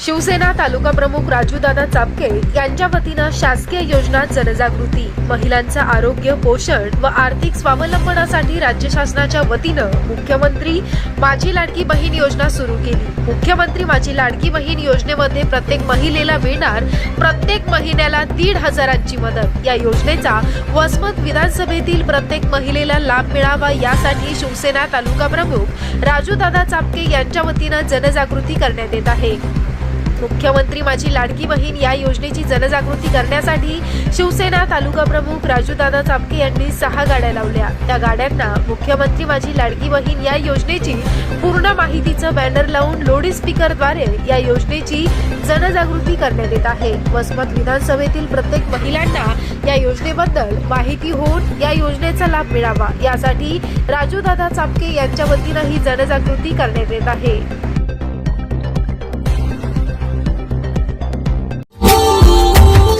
शिवसेना तालुका प्रमुख राजूदादा चापके यांच्या वतीनं शासकीय योजना जनजागृती महिलांचं आरोग्य पोषण व आर्थिक स्वावलंबनासाठी राज्य शासनाच्या वतीनं मुख्यमंत्री माझी लाडकी बहीण योजना सुरू केली. मुख्यमंत्री माझी लाडकी बहीण योजनेमध्ये प्रत्येक महिलेला मिळणार प्रत्येक महिन्याला दीड हजारांची मदत. या योजनेचा वसमत विधानसभेतील प्रत्येक महिलेला लाभ मिळावा यासाठी शिवसेना तालुका प्रमुख राजूदादा चापके यांच्या वतीनं जनजागृती करण्यात येत आहे. मुख्यमंत्री माझी लाडकी बहीण या योजनेची जनजागृती करण्यासाठी शिवसेना तालुका प्रमुख राजूदादा चापके यांनी सहा गाड्या लावल्या. त्या गाड्यांना मुख्यमंत्री माझी लाडकी बहीण या योजनेची पूर्ण माहितीचं बॅनर लावून लोडी स्पीकरद्वारे या योजनेची जनजागृती करण्यात येत आहे. वसमत विधानसभेतील प्रत्येक महिलांना या योजनेबद्दल माहिती होऊन या योजनेचा लाभ मिळावा. यासाठी राजूदादा चापके यांच्या वतीनं ही जनजागृती करण्यात येत आहे.